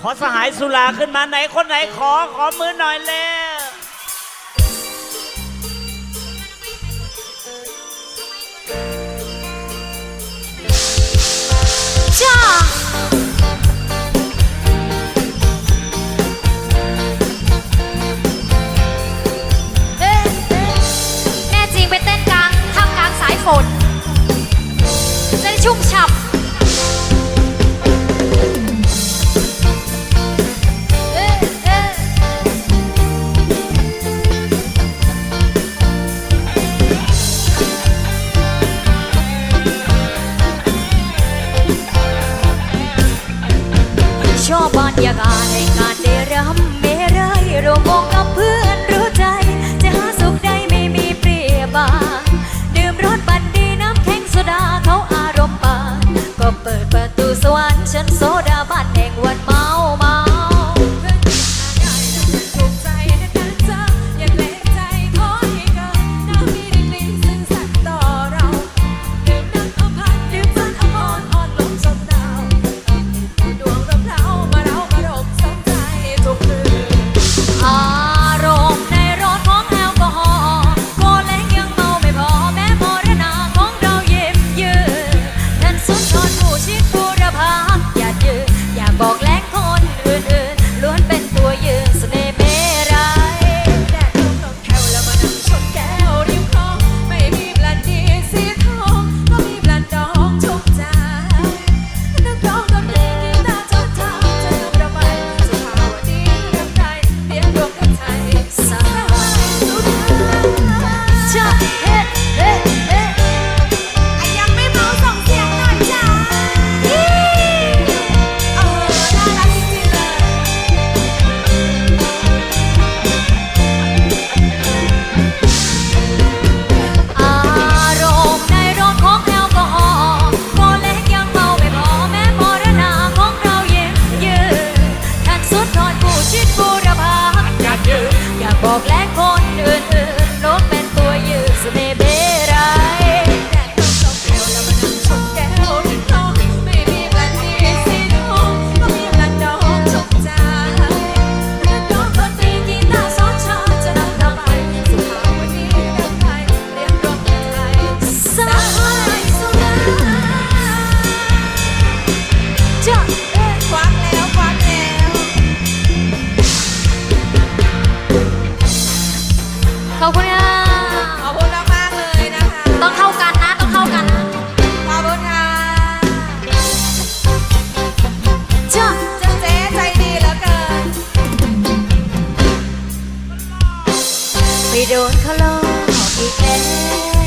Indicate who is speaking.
Speaker 1: ขอสหายสุราขึ้นมาไหนคนไหนขอขอมือหน่อยแล้ว
Speaker 2: จ้าแน่จริงไปเต้นกลางท่ามกลางสายฝนจะได้ชุ่มฉ่ำ ชอบบรรยากาศในการได้รำไม่ไยรวมวงกับเพื่อนรู้ใจ จะหาสุขได้ไม่มีเปรียบางดื่มรสบันดีน้ำแข็งโซดาเขาอารมณ์ปานก็เปิดประตูสวรรค์ฉันโซ ขาลอกอีกแล้ว